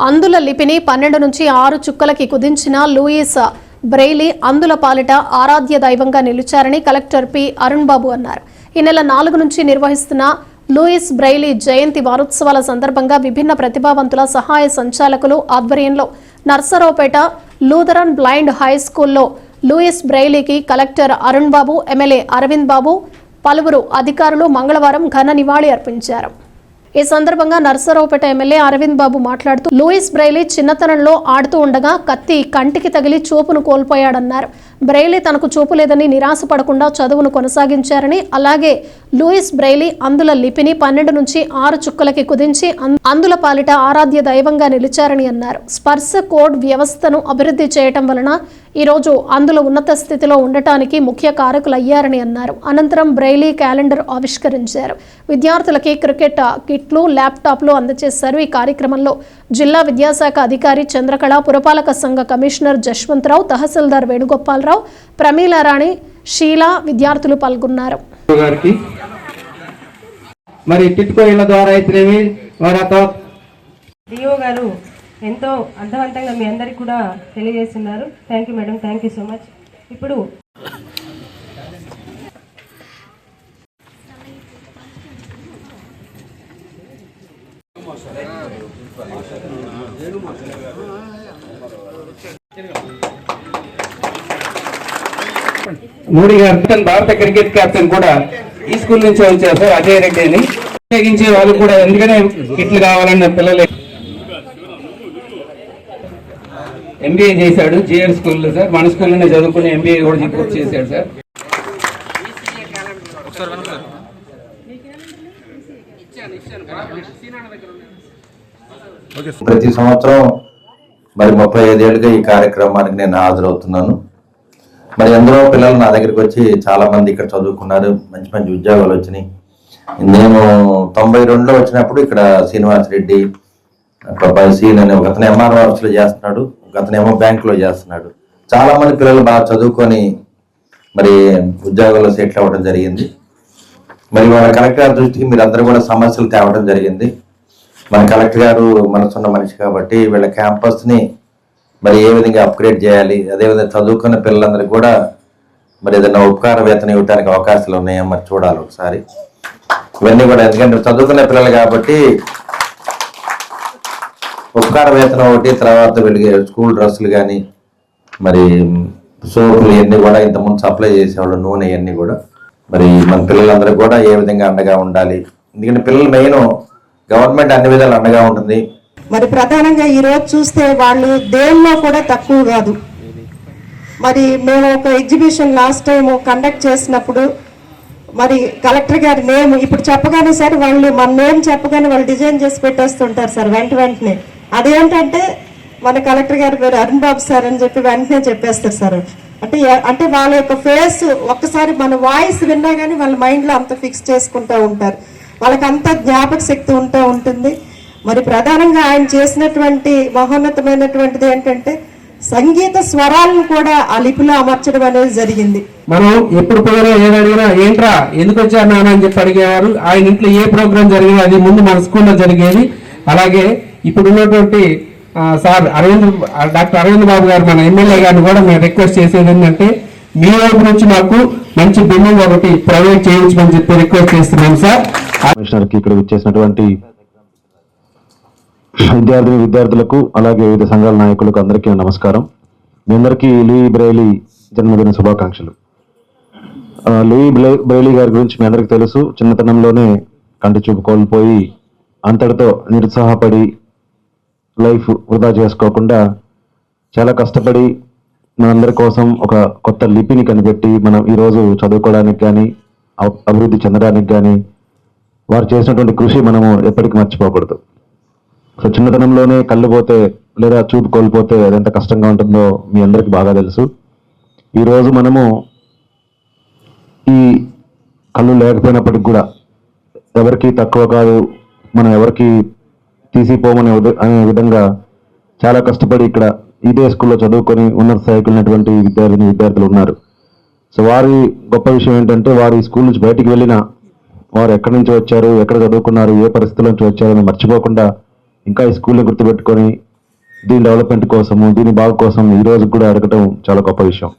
అందుల లిపిని పన్నెండు నుంచి ఆరు చుక్కలకి కుదించిన లూయిస్ బ్రెయిలీ అందుల పాలిట ఆరాధ్య దైవంగా నిలిచారని కలెక్టర్ పి. అరుణ్ బాబు అన్నారు. ఈ నెల నాలుగు నుంచి నిర్వహిస్తున్న లూయిస్ బ్రెయిలీ జయంతి వారోత్సవాల సందర్భంగా విభిన్న ప్రతిభావంతుల సహాయ సంచాలకులు ఆధ్వర్యంలో నర్సరావుపేట లూథరన్ బ్లైండ్ హై స్కూల్లో లూయిస్ బ్రెయిలీకి కలెక్టర్ అరుణ్ బాబు ఎమ్మెల్యే అరవింద్ బాబు పలువురు అధికారులు మంగళవారం ఘన నివాళి అర్పించారు. ఈ సందర్భంగా నర్సరావుపేట ఎమ్మెల్యే అరవింద్ బాబు మాట్లాడుతూ లూయిస్ బ్రైలీ చిన్నతనంలో ఆడుతూ ఉండగా కత్తి కంటికి తగిలి చూపును కోల్పోయాడన్నారు. బ్రైలీ తనకు చూపు లేదని నిరాశ పడకుండా చదువును కొనసాగించారని అలాగే లూయిస్ బ్రైలీ అందుల లిపిని పన్నెండు నుంచి ఆరు చుక్కలకి కుదించి అందుల పాలిట ఆరాధ్య దైవంగా నిలిచారని అన్నారు. స్పర్శ కోడ్ వ్యవస్థను అభివృద్ధి చేయటం వలన ఈరోజు అందులో ఉన్నత స్థితిలో ఉండటానికి ముఖ్య కారకులయ్యారని అన్నారు. అనంతరం బ్రైలీ క్యాలెండర్ ఆవిష్కరించారు. విద్యార్థులకి క్రికెట్ కిట్లు ల్యాప్టాప్లు అందజేశారు ఈ కార్యక్రమంలో జిల్లా విద్యాశాఖ అధికారి చంద్రకళ పురపాలక సంఘ కమిషనర్ జశ్వంతరావు తహసీల్దార్ వేణుగోపాలరావు ప్రమీలారాణి షీలా విద్యార్థులు పాల్గొన్నారు. మరి టిట్కో ఇళ్ళ ద్వారా డిఓ గారు ఎంతో అర్థవంతంగా మీ అందరికి కూడా తెలియజేస్తున్నారు. Thank you madam thank you so much ఇప్పుడు మోడీ గారు భారత క్రికెట్ కెప్టెన్ కూడా ఈ స్కూల్ నుంచి వచ్చారు సార్ అజయ్ రెడ్డి అని ఉపయోగించే వాళ్ళు కూడా ఎందుకనే కిట్లు కావాలన్న పిల్లలు. ఎంబీఏ చేశాడు జిఆర్ స్కూల్లో సార్. మన స్కూల్లోనే చదువుకుని ఎంబీఏ కూడా పూర్తి చేశాడు సార్. ప్రతి సంవత్సరం మరి ముప్పై ఐదేళ్ళుగా ఈ కార్యక్రమానికి నేను హాజరవుతున్నాను. మరి ఎందరో పిల్లలు నా దగ్గరికి వచ్చి చాలా మంది ఇక్కడ చదువుకున్నారు. మంచి మంచి ఉద్యోగాలు వచ్చినాయి. నేను తొంభై రెండులో వచ్చినప్పుడు ఇక్కడ శ్రీనివాస్ రెడ్డి అక్కడ సీన్ అనే ఒక అతను ఎంఆర్లో చేస్తున్నాడు. అతనేమో అతను ఏమో బ్యాంకులో చేస్తున్నాడు. చాలా మంది పిల్లలు బాగా చదువుకొని మరి ఉద్యోగాల్లో సెటిల్ అవ్వడం జరిగింది. మరి వాళ్ళ కలెక్టర్ గారి దృష్టికి మీరు అందరూ కూడా సమస్యలు తేవడం జరిగింది. మన కలెక్టర్ గారు మనసున్న మనిషి కాబట్టి వీళ్ళ క్యాంపస్ని మరి ఏ విధంగా అప్గ్రేడ్ చేయాలి అదేవిధంగా చదువుకున్న పిల్లలందరికీ కూడా మరి ఏదైనా ఉపకార వేతనం ఇవ్వడానికి అవకాశాలు ఉన్నాయో? మరి చూడాలి ఒకసారి. ఇవన్నీ కూడా ఎందుకంటే చదువుకునే పిల్లలు కాబట్టి ఉపకార వేతనం ఒకటి తర్వాత వీళ్ళకి స్కూల్ డ్రెస్సులు కానీ మరి సోపులు ఇవన్నీ కూడా ఇంతకుముందు సప్లై చేసేవాళ్ళు నూనె ఇవన్నీ కూడా. మరి మన పిల్లలందరూ కూడా ఏ విధంగా అండగా ఉండాలి? ఎందుకంటే పిల్లలు మెయిన్ గవర్నమెంట్ అన్ని విధాలు అండగా ఉంటుంది. మరి ప్రధానంగా ఈరోజు చూస్తే వాళ్ళు దేనిలో కూడా తక్కువ కాదు. మరి మేము ఒక ఎగ్జిబిషన్ లాస్ట్ టైం కండక్ట్ చేసినప్పుడు మరి కలెక్టర్ గారి నేమ్ ఇప్పుడు చెప్పగానే సార్ వాళ్ళు మన నేమ్ చెప్పగానే వాళ్ళు డిజైన్ చేసి పెట్టేస్తుంటారు సార్ వెంట వెంటనే. అదేంటంటే మన కలెక్టర్ గారి పేరు అరుణ్ బాబు సార్ అని చెప్పి వెంటనే చెప్పేస్తారు సార్. అంటే అంటే వాళ్ళ యొక్క ఫేస్ ఒక్కసారి మన వాయిస్ విన్నా కానీ వాళ్ళ మైండ్లో అంత ఫిక్స్ చేసుకుంటూ ఉంటారు. వాళ్ళకి అంత జ్ఞాపక శక్తి ఉంటూ ఉంటుంది. మరి ప్రధానంగా ఆయన చేసినటువంటి మహోన్నతమైనటువంటిది ఏంటంటే సంగీత స్వరాలను కూడా ఆ లిపిలో అమర్చడం అనేది జరిగింది. మనం ఎప్పుడు పోయినా ఏది అడిగినా ఏంట్రా ఎందుకు వచ్చారు నాన్న? అని చెప్పి అడిగేవారు ఆయన ఇంట్లో ఏ ప్రోగ్రాం జరిగేది అది ముందు మన స్కూల్లో జరిగేది. అలాగే ఇప్పుడు ఉన్నటువంటి సార్ అరవింద్ డాక్టర్ అరవింద్ బాబు గారు మన ఎమ్మెల్యే గారిని కూడా మేము రిక్వెస్ట్ చేసేది ఏంటంటే మీ వైపు నుంచి మాకు మంచి బిల్డింగ్ ఒకటి ప్రొవైడ్ చేయించమని చెప్పి రిక్వెస్ట్ చేస్తున్నాం సార్. కమిషనర్కి ఇక్కడ వచ్చేసినటువంటి విద్యార్థిని విద్యార్థులకు అలాగే వివిధ సంఘాల నాయకులకు అందరికీ నమస్కారం. మీ అందరికీ లీ బ్రైలీ జన్మదిన శుభాకాంక్షలు. లీ బ్రై- బ్రైలీ గారి గురించి మీ అందరికీ తెలుసు. చిన్నతనంలోనే కంటి చూపు కోల్పోయి అంతటితో నిరుత్సాహపడి లైఫ్ వృధా చేసుకోకుండా చాలా కష్టపడి మనందరి కోసం ఒక కొత్త లిపిని కనిపెట్టి మనం ఈరోజు చదువుకోవడానికి కానీ అభివృద్ధి చెందడానికి కానీ వారు చేసినటువంటి కృషి మనము ఎప్పటికీ మర్చిపోకూడదు. సో చిన్నతనంలోనే కళ్ళు పోతే లేదా చూపు కోల్పోతే అది ఎంత కష్టంగా ఉంటుందో మీ అందరికీ బాగా తెలుసు. ఈరోజు మనము ఈ కళ్ళు లేకపోయినప్పటికి కూడా ఎవరికి తక్కువ కాదు మనం ఎవరికి తీసిపోమనే అనే విధంగా చాలా కష్టపడి ఇక్కడ ఇదే స్కూల్లో చదువుకొని ఉన్నత స్థాయికి వెళ్ళినటువంటి విద్యార్థిని విద్యార్థులు ఉన్నారు. సో వారి గొప్ప విషయం ఏంటంటే వారు ఈ స్కూల్ నుంచి బయటికి వెళ్ళినా వారు ఎక్కడి నుంచి వచ్చారు ఎక్కడ చదువుకున్నారు ఏ పరిస్థితుల నుంచి వచ్చారు అని మర్చిపోకుండా ఇంకా ఈ స్కూల్ని గుర్తుపెట్టుకొని దీని డెవలప్మెంట్ కోసము దీని బాగు కోసం ఈ రోజు కూడా అడగటం చాలా గొప్ప విషయం.